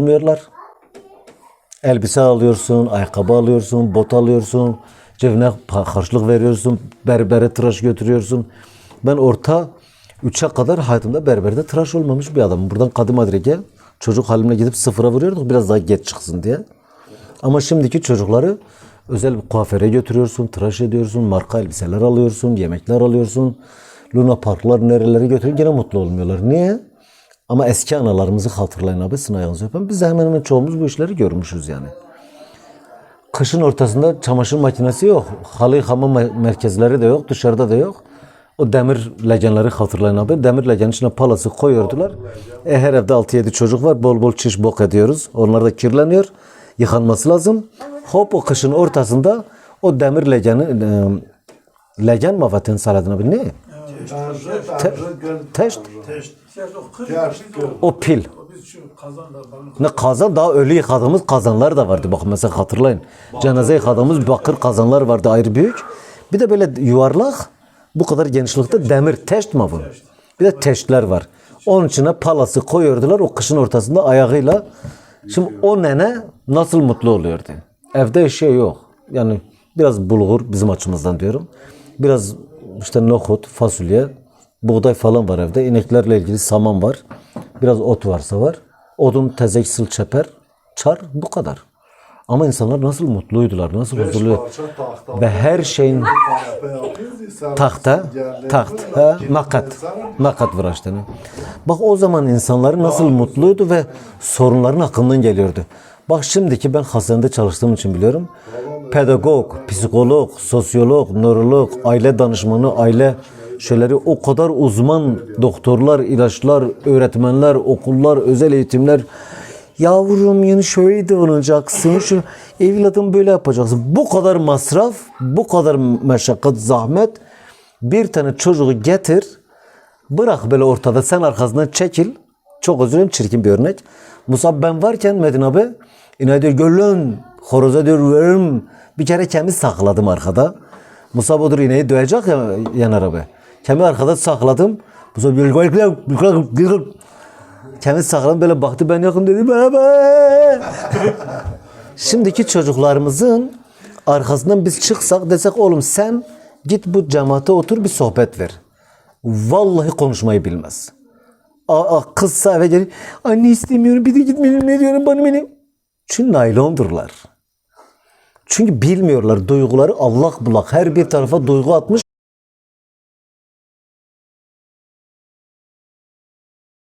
almıyorlar. Elbise alıyorsun, ayakkabı alıyorsun, bot alıyorsun, cebine harçlık veriyorsun, berbere tıraş götürüyorsun. Ben orta üçe kadar hayatımda berberde tıraş olmamış bir adamım. Buradan Kadim Adrek'e çocuk halimle gidip sıfıra vuruyorduk biraz daha geç çıksın diye. Ama şimdiki çocukları özel bir kuaföre götürüyorsun, tıraş ediyorsun, marka elbiseler alıyorsun, yemekler alıyorsun. Luna parklar nerelere götürüyor gene mutlu olmuyorlar. Niye? Ama eski analarımızı hatırlayın abi ayağınızı öpen. Biz de hemen hemen çoğumuz bu işleri görmüşüz yani. Kışın ortasında çamaşır makinesi yok. Halı yıkama me- merkezleri de yok. Dışarıda da yok. O demir legenleri hatırlayın abi. Demir legenin içine palası koyuyordular. E, her evde 6-7 çocuk var. Bol bol çiş bok ediyoruz. Onlar da kirleniyor. Yıkanması lazım. Hop o kışın ortasında o demir legeni e, legen mi vaten saladın abi ne? Tanrı, Tanrı, gön. Teşt. Teşt. o pil. Ne kazan daha ölü yıkadığımız kazanlar da vardı. Bakın mesela hatırlayın. Cenaze yıkadığımız bakır kazanlar vardı ayrı büyük. Bir de böyle yuvarlak bu kadar genişlikte demir teşt mi bu? Bir de teştler var. Onun içine palası koyuyordular o kışın ortasında ayağıyla. Şimdi o nene nasıl mutlu oluyordu? Evde şey yok. Yani biraz bulgur bizim açımızdan diyorum. Biraz işte nohut, fasulye, buğday falan var evde. İneklerle ilgili saman var. Biraz ot varsa var. Odun, tezek, sıl, çeper, çar bu kadar. Ama insanlar nasıl mutluydular, nasıl huzurlu. tahta. Ve her şeyin tahta, yerlerine taht, bak, ha, gidip makat, makat vraştını. Bak o zaman insanları nasıl mutluydu ve sorunların hakkından geliyordu. Bak şimdiki ben hastanede çalıştığım için biliyorum. Pedagog, psikolog, sosyolog, nörolog, aile danışmanı, aile şeyleri o kadar uzman doktorlar, ilaçlar, öğretmenler, okullar, özel eğitimler Yavrum yeni şöyle davranacaksın. Şu evladım böyle yapacaksın. Bu kadar masraf, bu kadar meşakkat, zahmet. Bir tane çocuğu getir. Bırak böyle ortada sen arkasından çekil. Çok özür dilerim çirkin bir örnek. Musab ben varken Medine abi yine diyor gölün horoza diyor verim. Bir kere kendi sakladım arkada. Musab odur ineği dövecek ya Yanar abi. Kendi arkada sakladım. Musab gül gül gül gül gül gül kendi sakladım böyle baktı ben yakın dedi baba. Şimdiki çocuklarımızın arkasından biz çıksak desek oğlum sen git bu cemaate otur bir sohbet ver. Vallahi konuşmayı bilmez. Aa, kızsa eve gelir. Anne istemiyorum bir de gitmeyelim ne diyorum bana benim. Çünkü naylondurlar. Çünkü bilmiyorlar duyguları allak bulak her bir tarafa duygu atmış.